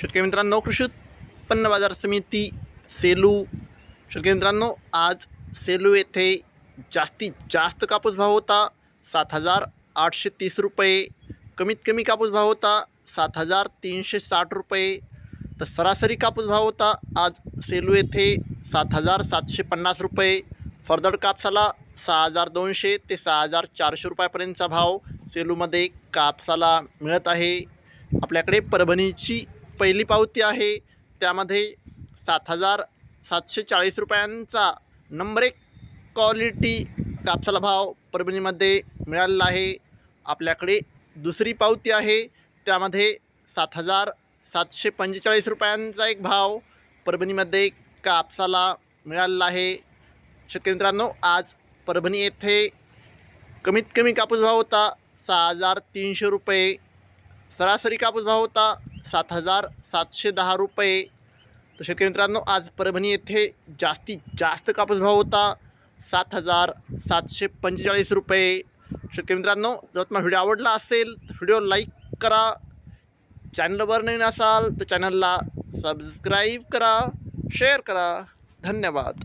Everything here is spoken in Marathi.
शेतकरी मित्रांनो कृषी उत्पन्न बाजार समिती सेलू. शेतकरी मित्रांनो आज सेलू येथे जास्तीत जास्त कापूस भाव होता सात हजार आठशे तीस रुपये. कमीत कमी कापूस भाव होता सात हजार तीनशे साठ रुपये. तर सरासरी कापूस भाव होता आज सेलू येथे सात हजार सातशे पन्नास रुपये. फरदड कापसाला सहा हजार दोनशे ते सहा हजार चारशे रुपयापर्यंतचा भाव सेलूमध्ये कापसाला मिळत आहे. आपल्याकडे परभणीची पहिली पावती आहे. त्यामध्ये सात हजार सातशे चाळीस रुपयांचा नंबर एक क्वालिटी कापसाला भाव परभणीमध्ये मिळालेला आहे. आपल्याकडे दुसरी पावती आहे. त्यामध्ये सात हजार सातशे पंचेचाळीस रुपयांचा एक भाव परभणीमध्ये कापसाला मिळालेला आहे. शेतकरी मित्रांनो आज परभणी येथे कमीत कमी कापूस भाव होता सहा हजार तीनशे रुपये. सरासरी कापूस भाव होता सात हजार सातशे दहा रुपये. तर शेतकरी मित्रांनो आज परभणी येथे जास्तीत जास्त कापूस भाव होता. सात हजार सातशे पंचेचाळीस रुपये. शेतकरी मित्रांनो जर तुम्हाला व्हिडिओ आवडला असेल तर व्हिडिओ लाईक करा. चॅनलवर नवीन असाल तर चॅनलला सबस्क्राईब करा शेअर करा. धन्यवाद.